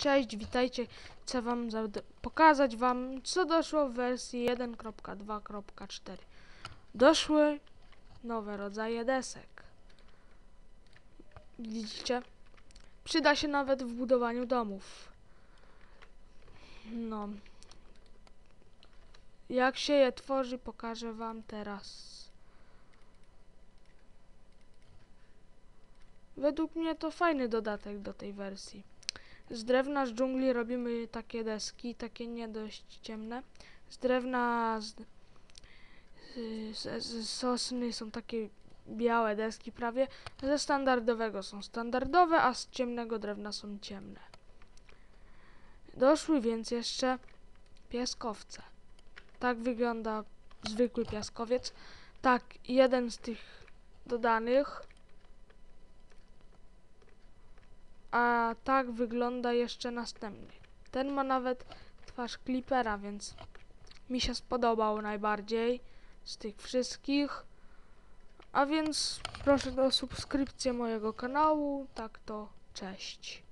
Cześć, witajcie. Chcę wam pokazać wam, co doszło w wersji 1.2.4. Doszły nowe rodzaje desek. Widzicie? Przyda się nawet w budowaniu domów. No. Jak się je tworzy, pokażę wam teraz. Według mnie to fajny dodatek do tej wersji. Z drewna z dżungli robimy takie deski, takie nie dość ciemne. Z drewna z, z, z sosny są takie białe deski prawie. Ze standardowego są standardowe, a z ciemnego drewna są ciemne. Doszły więc jeszcze piaskowce. Tak wygląda zwykły piaskowiec. Tak, jeden z tych dodanych a tak wygląda jeszcze następny. Ten ma nawet twarz klipera, więc mi się spodobał najbardziej z tych wszystkich. A więc proszę o subskrypcję mojego kanału. Tak to cześć.